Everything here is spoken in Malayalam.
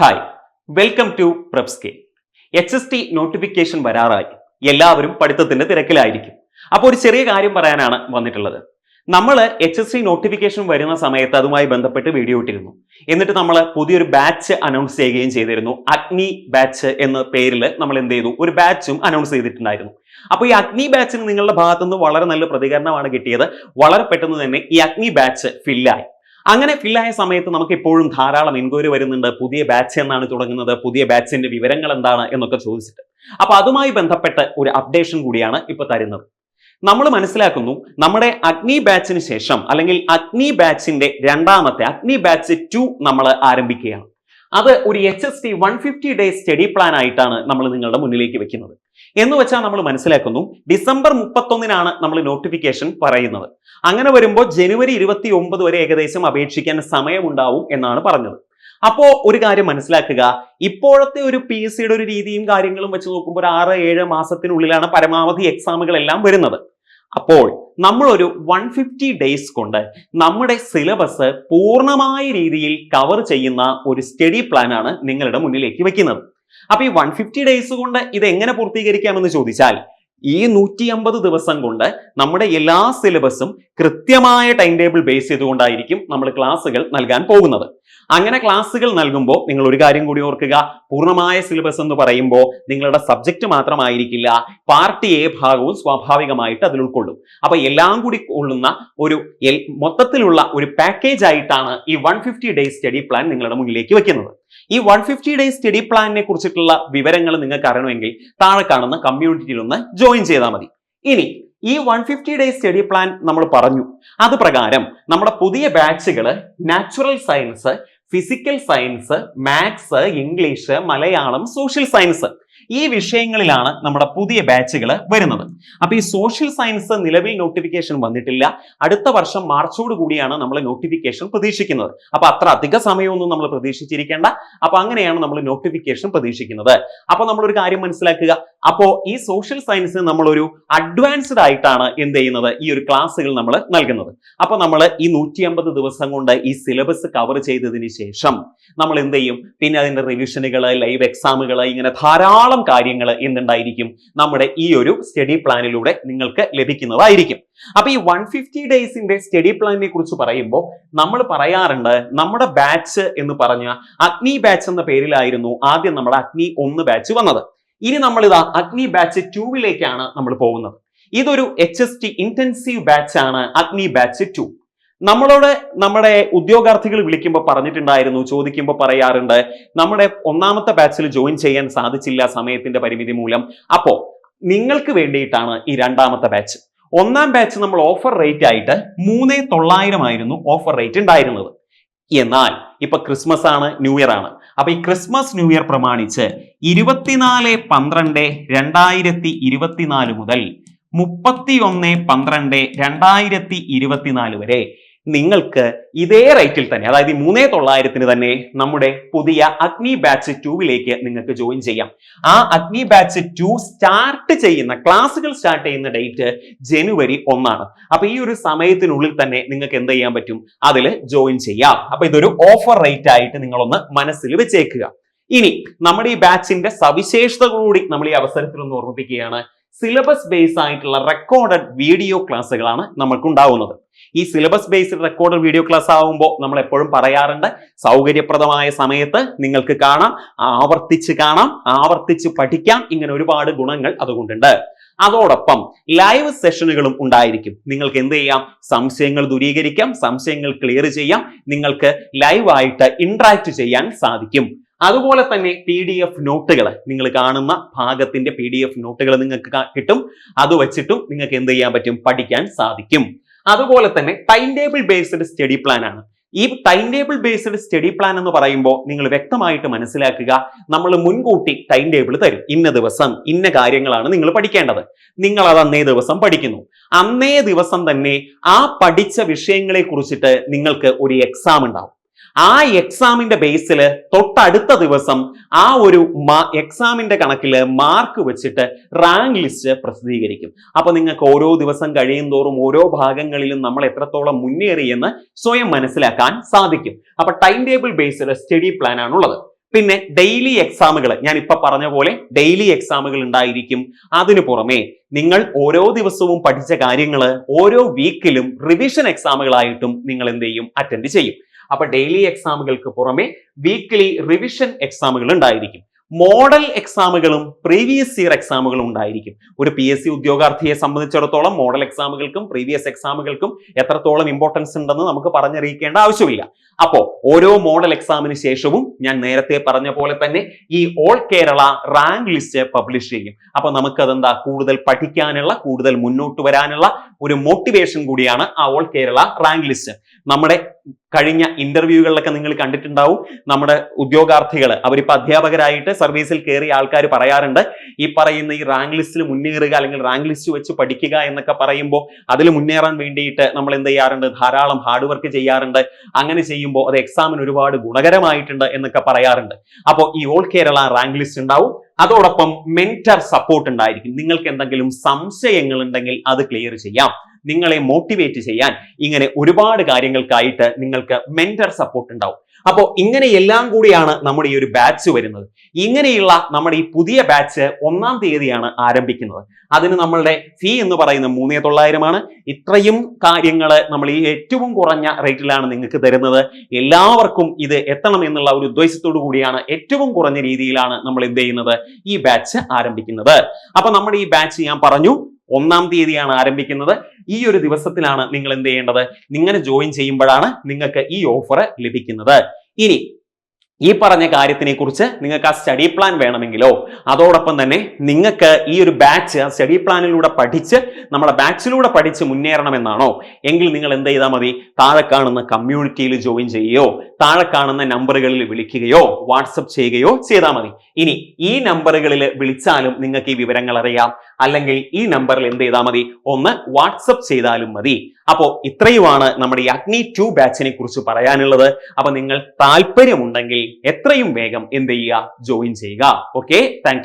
ഹായ് വെൽക്കം ടു പ്രബ്സ്കെ എച്ച് എസ് ടി നോട്ടിഫിക്കേഷൻ വരാറായി. എല്ലാവരും പഠിത്തത്തിന്റെ തിരക്കിലായിരിക്കും. അപ്പോൾ ഒരു ചെറിയ കാര്യം പറയാനാണ് വന്നിട്ടുള്ളത്. നമ്മൾ എച്ച് എസ് ടി നോട്ടിഫിക്കേഷൻ വരുന്ന സമയത്ത് അതുമായി ബന്ധപ്പെട്ട് വീഡിയോ ഇട്ടിരുന്നു. എന്നിട്ട് നമ്മൾ പുതിയൊരു ബാച്ച് അനൗൺസ് ചെയ്യുകയും ചെയ്തിരുന്നു. അഗ്നി ബാച്ച് എന്ന പേരിൽ നമ്മൾ എന്ത് ചെയ്തു? ഒരു ബാച്ചും അനൗൺസ് ചെയ്തിട്ടുണ്ടായിരുന്നു. അപ്പോൾ ഈ അഗ്നി ബാച്ചിന് നിങ്ങളുടെ ഭാഗത്തുനിന്ന് വളരെ നല്ല പ്രതികരണമാണ് കിട്ടിയത്. വളരെ പെട്ടെന്ന് തന്നെ ഈ അഗ്നി ബാച്ച് ഫില്ലായി അങ്ങനെ ഫില്ലായ സമയത്ത് നമുക്ക് ഇപ്പോഴും ധാരാളം എൻക്വയറി വരുന്നുണ്ട്. പുതിയ ബാച്ച് എന്നാണ് തുടങ്ങുന്നത്. പുതിയ ബാച്ചിന്റെ വിവരങ്ങൾ എന്താണ് എന്നൊക്കെ ചോദിച്ചിട്ട്. അപ്പൊ അതുമായി ബന്ധപ്പെട്ട് ഒരു അപ്ഡേഷൻ കൂടിയാണ് ഇപ്പൊ തരുന്നത്. നമ്മൾ മനസ്സിലാക്കുന്നു നമ്മുടെ അഗ്നി ബാച്ചിന് ശേഷം അല്ലെങ്കിൽ അഗ്നി ബാച്ചിന്റെ രണ്ടാമത്തെ അഗ്നി ബാച്ച് ടു നമ്മൾ ആരംഭിക്കുകയാണ്. അത് ഒരു H S T one fifty day study plan ആയിട്ടാണ് നമ്മൾ നിങ്ങളുടെ മുന്നിലേക്ക് വെക്കുന്നത്. എന്ന് വെച്ചാൽ നമ്മൾ മനസ്സിലാക്കുന്നു ഡിസംബർ മുപ്പത്തൊന്നിനാണ് നമ്മൾ നോട്ടിഫിക്കേഷൻ പറയുന്നത്. അങ്ങനെ വരുമ്പോൾ ജനുവരി ഇരുപത്തി ഒമ്പത് വരെ ഏകദേശം അപേക്ഷിക്കാൻ സമയമുണ്ടാവും എന്നാണ് പറഞ്ഞത്. അപ്പോ ഒരു കാര്യം മനസ്സിലാക്കുക ഇപ്പോഴത്തെ ഒരു പി എസ് സിയുടെ ഒരു രീതിയും കാര്യങ്ങളും വെച്ച് നോക്കുമ്പോൾ ഒരു ആറ് ഏഴ് മാസത്തിനുള്ളിലാണ് പരമാവധി എക്സാമുകൾ എല്ലാം വരുന്നത്. അപ്പോൾ നമ്മളൊരു വൺ ഫിഫ്റ്റി ഡേയ്സ് കൊണ്ട് നമ്മുടെ സിലബസ് പൂർണമായ രീതിയിൽ കവർ ചെയ്യുന്ന ഒരു സ്റ്റഡി പ്ലാനാണ് നിങ്ങളുടെ മുന്നിലേക്ക് വെക്കുന്നത്. അപ്പൊ ഈ വൺ ഫിഫ്റ്റി ഡേയ്സ് കൊണ്ട് ഇത് എങ്ങനെ പൂർത്തീകരിക്കാമെന്ന് ചോദിച്ചാൽ ഈ നൂറ്റി അമ്പത് ദിവസം കൊണ്ട് നമ്മുടെ എല്ലാ സിലബസും കൃത്യമായ ടൈം ടേബിൾ ബേസ് ചെയ്തുകൊണ്ടായിരിക്കും നമ്മൾ ക്ലാസ്സുകൾ നൽകാൻ പോകുന്നത്. അങ്ങനെ ക്ലാസ്സുകൾ നൽകുമ്പോൾ നിങ്ങൾ ഒരു കാര്യം കൂടി ഓർക്കുക. പൂർണമായ സിലബസ് എന്ന് പറയുമ്പോൾ നിങ്ങളുടെ സബ്ജക്റ്റ് മാത്രമായിരിക്കില്ല. പാർട്ടി എ ഭാഗവും സ്വാഭാവികമായിട്ട് അതിൽ ഉൾക്കൊള്ളും. അപ്പൊ എല്ലാം കൂടി കൊള്ളുന്ന ഒരു മൊത്തത്തിലുള്ള ഒരു പാക്കേജ് ആയിട്ടാണ് ഈ one fifty days study plan നിങ്ങളുടെ മുന്നിലേക്ക് വെക്കുന്നത്. ഈ വൺ ഫിഫ്റ്റി ഡേയ്സ് സ്റ്റഡി പ്ലാനിനെ കുറിച്ചിട്ടുള്ള വിവരങ്ങൾ നിങ്ങൾക്ക് അറിയണമെങ്കിൽ താഴെ കാണുന്ന കമ്മ്യൂണിറ്റിയിൽ ഒന്ന് ജോയിൻ ചെയ്താൽ മതി. ഇനി ഈ one fifty days study plan നമ്മൾ പറഞ്ഞു. അത് പ്രകാരം നമ്മുടെ പുതിയ ബാച്ചുകൾ natural science physical science maths English Malayalam social science ഈ വിഷയങ്ങളിലാണ് നമ്മുടെ പുതിയ ബാച്ചുകൾ വരുന്നത്. അപ്പൊ ഈ സോഷ്യൽ സയൻസ് നിലവിൽ നോട്ടിഫിക്കേഷൻ വന്നിട്ടില്ല. അടുത്ത വർഷം മാർച്ചോട് കൂടിയാണ് നമ്മൾ നോട്ടിഫിക്കേഷൻ പ്രതീക്ഷിക്കുന്നത്. അപ്പൊ അത്ര അധിക സമയമൊന്നും നമ്മൾ പ്രതീക്ഷിച്ചിരിക്കേണ്ട. അപ്പൊ അങ്ങനെയാണ് നമ്മൾ നോട്ടിഫിക്കേഷൻ പ്രതീക്ഷിക്കുന്നത്. അപ്പൊ നമ്മളൊരു കാര്യം മനസ്സിലാക്കുക. അപ്പോ ഈ സോഷ്യൽ സയൻസ് നമ്മളൊരു അഡ്വാൻസ്ഡ് ആയിട്ടാണ് എന്ത് ചെയ്യുന്നത്? ഈ ഒരു ക്ലാസ്സുകൾ നമ്മൾ നൽകുന്നത്. അപ്പൊ നമ്മൾ ഈ നൂറ്റി അമ്പത് ദിവസം കൊണ്ട് ഈ സിലബസ് കവർ ചെയ്തതിന് ശേഷം നമ്മൾ എന്ത് ചെയ്യും? പിന്നെ അതിന്റെ റിവിഷനുകൾ ലൈവ് എക്സാമുകൾ ഇങ്ങനെ ധാരാളം കാര്യങ്ങൾ എന്തുണ്ടായിരിക്കും നമ്മുടെ ഈ ഒരു സ്റ്റഡി പ്ലാനിലൂടെ നിങ്ങൾക്ക് ലഭിക്കുന്നതായിരിക്കും. അപ്പൊ ഈ വൺ ഫിഫ്റ്റി ഡേയ്സിന്റെ സ്റ്റഡി പ്ലാനിനെ കുറിച്ച് പറയുമ്പോൾ നമ്മൾ പറയാറുണ്ട് നമ്മുടെ ബാച്ച് എന്ന് പറഞ്ഞ അഗ്നി ബാച്ച് എന്ന പേരിലായിരുന്നു ആദ്യം നമ്മുടെ അഗ്നി ഒന്ന് ബാച്ച് വന്നത്. ഇനി നമ്മൾ ഇതാ അഗ്നി ബാച്ച് ടൂവിലേക്കാണ് നമ്മൾ പോകുന്നത്. ഇതൊരു H S T intensive batch ആണ് അഗ്നി ബാച്ച് ടു നമ്മളോട് നമ്മുടെ ഉദ്യോഗാർത്ഥികൾ വിളിക്കുമ്പോൾ പറഞ്ഞിട്ടുണ്ടായിരുന്നു ചോദിക്കുമ്പോൾ പറയാറുണ്ട് നമ്മുടെ ഒന്നാമത്തെ ബാച്ചിൽ ജോയിൻ ചെയ്യാൻ സാധിച്ചില്ല സമയത്തിന്റെ പരിമിതി മൂലം. അപ്പോൾ നിങ്ങൾക്ക് വേണ്ടിയിട്ടാണ് ഈ രണ്ടാമത്തെ ബാച്ച് ഒന്നാം ബാച്ച് നമ്മൾ ഓഫർ റേറ്റ് ആയിട്ട് മൂന്ന് തൊള്ളായിരം ആയിരുന്നു ഓഫർ റേറ്റ് ഉണ്ടായിരുന്നത്. എന്നാൽ ഇപ്പൊ ക്രിസ്മസ് ആണ് ന്യൂ ഇയർ ആണ്. അപ്പൊ ഈ ക്രിസ്മസ് ന്യൂ ഇയർ പ്രമാണിച്ച് ഇരുപത്തിനാല് പന്ത്രണ്ട് രണ്ടായിരത്തി ഇരുപത്തിനാല് മുതൽ മുപ്പത്തി ഒന്ന് പന്ത്രണ്ട് രണ്ടായിരത്തി ഇരുപത്തിനാല് വരെ നിങ്ങൾക്ക് ഇതേ റേറ്റിൽ തന്നെ അതായത് മൂന്നേ തൊള്ളായിരത്തിന് തന്നെ നമ്മുടെ പുതിയ അഗ്നി ബാച്ച് ടൂവിലേക്ക് നിങ്ങൾക്ക് ജോയിൻ ചെയ്യാം. ആ അഗ്നി ബാച്ച് ടു സ്റ്റാർട്ട് ചെയ്യുന്ന ക്ലാസ്സുകൾ സ്റ്റാർട്ട് ചെയ്യുന്ന ഡേറ്റ് ജനുവരി ഒന്നാണ്. അപ്പൊ ഈ ഒരു സമയത്തിനുള്ളിൽ തന്നെ നിങ്ങൾക്ക് എന്ത് ചെയ്യാൻ പറ്റും? അതിൽ ജോയിൻ ചെയ്യാം. അപ്പൊ ഇതൊരു ഓഫർ റേറ്റ് ആയിട്ട് നിങ്ങളൊന്ന് മനസ്സിൽ വെച്ചേക്കുക. ഇനി നമ്മുടെ ഈ ബാച്ചിന്റെ സവിശേഷതകളൂടി നമ്മൾ ഈ അവസരത്തിൽ ഒന്ന് ഓർമ്മിപ്പിക്കുകയാണ്. സിലബസ് ബേസ് ആയിട്ടുള്ള റെക്കോർഡഡ് വീഡിയോ ക്ലാസ്സുകളാണ് നമ്മൾക്ക് ഉണ്ടാവുന്നത് ഈ syllabus based recorded video class ആവുമ്പോൾ നമ്മൾ എപ്പോഴും പറയാറുണ്ട് സൗകര്യപ്രദമായ സമയത്ത് നിങ്ങൾക്ക് കാണാം ആവർത്തിച്ച് കാണാം ആവർത്തിച്ച് പഠിക്കാം ഇങ്ങനെ ഒരുപാട് ഗുണങ്ങൾ അതുകൊണ്ടുണ്ട്. അതോടൊപ്പം ലൈവ് സെഷനുകളും ഉണ്ടായിരിക്കും. നിങ്ങൾക്ക് എന്ത് ചെയ്യാം? സംശയങ്ങൾ ദൂരീകരിക്കാം സംശയങ്ങൾ ക്ലിയർ ചെയ്യാം നിങ്ങൾക്ക് ലൈവായിട്ട് ഇന്ററാക്ട് ചെയ്യാൻ സാധിക്കും. അതുപോലെ തന്നെ പി ഡി എഫ് നോട്ടുകൾ നിങ്ങൾ കാണുന്ന ഭാഗത്തിന്റെ പി ഡി എഫ് നോട്ടുകൾ നിങ്ങൾക്ക് കിട്ടും. അത് വെച്ചിട്ടും നിങ്ങൾക്ക് എന്ത് ചെയ്യാൻ പറ്റും? പഠിക്കാൻ സാധിക്കും. അതുപോലെ തന്നെ time table based study plan ആണ്. ഈ time table based study plan എന്ന് പറയുമ്പോൾ നിങ്ങൾ വ്യക്തമായിട്ട് മനസ്സിലാക്കുക നമ്മൾ മുൻകൂട്ടി ടൈം ടേബിൾ തരും. ഇന്ന ദിവസം ഇന്ന കാര്യങ്ങളാണ് നിങ്ങൾ പഠിക്കേണ്ടത്. നിങ്ങൾ അത് അന്നേ ദിവസം പഠിക്കുന്നു. അന്നേ ദിവസം തന്നെ ആ പഠിച്ച വിഷയങ്ങളെ കുറിച്ചിട്ട് നിങ്ങൾക്ക് ഒരു എക്സാം ഉണ്ടാവും. ആ എക്സാമിന്റെ ബേസിൽ തൊട്ടടുത്ത ദിവസം ആ ഒരു എക്സാമിന്റെ കണക്കിൽ മാർക്ക് വെച്ചിട്ട് റാങ്ക് ലിസ്റ്റ് പ്രസിദ്ധീകരിക്കും. അപ്പൊ നിങ്ങൾക്ക് ഓരോ ദിവസം കഴിയും തോറും ഓരോ ഭാഗങ്ങളിലും നമ്മൾ എത്രത്തോളം മുന്നേറിയെന്ന് സ്വയം മനസ്സിലാക്കാൻ സാധിക്കും. അപ്പൊ time table based study plan ആണുള്ളത്. പിന്നെ ഡെയിലി എക്സാമുകൾ ഞാൻ ഇപ്പൊ പറഞ്ഞ പോലെ ഡെയിലി എക്സാമുകൾ ഉണ്ടായിരിക്കും. അതിനു പുറമെ നിങ്ങൾ ഓരോ ദിവസവും പഠിച്ച കാര്യങ്ങൾ ഓരോ വീക്കിലും റിവിഷൻ എക്സാമുകളായിട്ടും നിങ്ങൾ എന്ത് ചെയ്യും? അറ്റൻഡ് ചെയ്യും. അപ്പൊ ഡെയിലി എക്സാമുകൾക്ക് പുറമെ വീക്ക്ലി റിവിഷൻ എക്സാമുകൾ ഉണ്ടായിരിക്കും. മോഡൽ എക്സാമുകളും പ്രീവിയസ് ഇയർ എക്സാമുകളും ഉണ്ടായിരിക്കും. ഒരു പി എസ് സി ഉദ്യോഗാർത്ഥിയെ സംബന്ധിച്ചിടത്തോളം മോഡൽ എക്സാമുകൾക്കും പ്രീവിയസ് എക്സാമുകൾക്കും എത്രത്തോളം ഇമ്പോർട്ടൻസ് ഉണ്ടെന്ന് നമുക്ക് പറഞ്ഞറിയിക്കേണ്ട ആവശ്യമില്ല. അപ്പോ ഓരോ മോഡൽ എക്സാമിന് ശേഷവും ഞാൻ നേരത്തെ പറഞ്ഞ പോലെ തന്നെ ഈ all Kerala rank list publish ചെയ്യും. അപ്പൊ നമുക്കതെന്താ? കൂടുതൽ പഠിക്കാനുള്ള കൂടുതൽ മുന്നോട്ട് വരാനുള്ള ഒരു മോട്ടിവേഷൻ കൂടിയാണ് ആ ഓൾ കേരള റാങ്ക് ലിസ്റ്റ് നമ്മുടെ കഴിഞ്ഞ ഇന്റർവ്യൂകളിലൊക്കെ നിങ്ങൾ കണ്ടിട്ടുണ്ടാവും നമ്മുടെ ഉദ്യോഗാർത്ഥികൾ അവരിപ്പോൾ അധ്യാപകരായിട്ട് സർവീസിൽ കയറിയ ആൾക്കാർ പറയാറുണ്ട്. ഈ പറയുന്ന ഈ റാങ്ക് ലിസ്റ്റിൽ മുന്നേറുക അല്ലെങ്കിൽ റാങ്ക് ലിസ്റ്റ് വെച്ച് പഠിക്കുക എന്നൊക്കെ പറയുമ്പോൾ അതിൽ മുന്നേറാൻ വേണ്ടിയിട്ട് നമ്മൾ എന്ത് ചെയ്യാറുണ്ട്? ധാരാളം ഹാർഡ് വർക്ക് ചെയ്യാറുണ്ട്. അങ്ങനെ ചെയ്യുമ്പോൾ അത് എക്സാമിന് ഒരുപാട് ഗുണകരമായിട്ടുണ്ട് എന്നൊക്കെ പറയാറുണ്ട്. അപ്പോൾ ഈ ഓൾ കേരള റാങ്ക് ലിസ്റ്റ് ഉണ്ടാവും. അതോടൊപ്പം മെന്റർ സപ്പോർട്ട് ഉണ്ടായിരിക്കും. നിങ്ങൾക്ക് എന്തെങ്കിലും സംശയങ്ങൾ ഉണ്ടെങ്കിൽ അത് ക്ലിയർ ചെയ്യാം. നിങ്ങളെ മോട്ടിവേറ്റ് ചെയ്യാൻ ഇങ്ങനെ ഒരുപാട് കാര്യങ്ങൾക്കായിട്ട് നിങ്ങൾക്ക് മെന്റർ സപ്പോർട്ട് ഉണ്ടാവും. അപ്പോൾ ഇങ്ങനെയെല്ലാം കൂടിയാണ് നമ്മുടെ ഈ ഒരു ബാച്ച് വരുന്നത്. ഇങ്ങനെയുള്ള നമ്മുടെ ഈ പുതിയ ബാച്ച് ഒന്നാം തീയതിയാണ് ആരംഭിക്കുന്നത്. അതിന് നമ്മളുടെ ഫീ എന്ന് പറയുന്ന മൂന്നേ തൊള്ളായിരമാണ്. ഇത്രയും കാര്യങ്ങൾ നമ്മൾ ഈ ഏറ്റവും കുറഞ്ഞ റേറ്റിലാണ് നിങ്ങൾക്ക് തരുന്നത്. എല്ലാവർക്കും ഇത് എത്തണം എന്നുള്ള ഒരു ഉദ്ദേശത്തോടു കൂടിയാണ് ഏറ്റവും കുറഞ്ഞ രീതിയിലാണ് നമ്മൾ എന്ത് ചെയ്യുന്നത്? ഈ ബാച്ച് ആരംഭിക്കുന്നത്. അപ്പൊ നമ്മുടെ ഈ ബാച്ച് ഞാൻ പറഞ്ഞു ഒന്നാം തീയതിയാണ് ആരംഭിക്കുന്നത്. ഈ ഒരു ദിവസത്തിലാണ് നിങ്ങൾ എന്ത് ചെയ്യേണ്ടത്? നിങ്ങൾ ജോയിൻ ചെയ്യുമ്പോഴാണ് നിങ്ങൾക്ക് ഈ ഓഫർ ലഭിക്കുന്നത്. ഇനി ഈ പറഞ്ഞ കാര്യത്തിനെ കുറിച്ച് നിങ്ങൾക്ക് ആ സ്റ്റഡി പ്ലാൻ വേണമെങ്കിലോ അതോടൊപ്പം തന്നെ നിങ്ങൾക്ക് ഈ ഒരു ബാച്ച് ആ സ്റ്റഡി പ്ലാനിലൂടെ പഠിച്ച് നമ്മുടെ ബാച്ചിലൂടെ പഠിച്ച് മുന്നേറണമെന്നാണോ? എങ്കിൽ നിങ്ങൾ എന്ത് ചെയ്താൽ മതി? താഴെ കാണുന്ന കമ്മ്യൂണിറ്റിയിൽ ജോയിൻ ചെയ്യുകയോ താഴെ കാണുന്ന നമ്പറുകളിൽ വിളിക്കുകയോ വാട്സപ്പ് ചെയ്യുകയോ ചെയ്താൽ മതി. ഇനി ഈ നമ്പറുകളിൽ വിളിച്ചാലും നിങ്ങൾക്ക് ഈ വിവരങ്ങൾ അറിയാം. അല്ലെങ്കിൽ ഈ നമ്പറിൽ എന്ത് ചെയ്താൽ മതി? ഒന്ന് വാട്സപ്പ് ചെയ്താലും മതി. അപ്പോൾ ഇത്രയുമാണ് നമ്മുടെ ഈ അഗ്നി ടു ബാച്ചിനെ കുറിച്ച് പറയാനുള്ളത്. അപ്പൊ നിങ്ങൾ താല്പര്യമുണ്ടെങ്കിൽ എത്രയും വേഗം എന്ത് ചെയ്യുക? ജോയിൻ ചെയ്യുക. Okay thank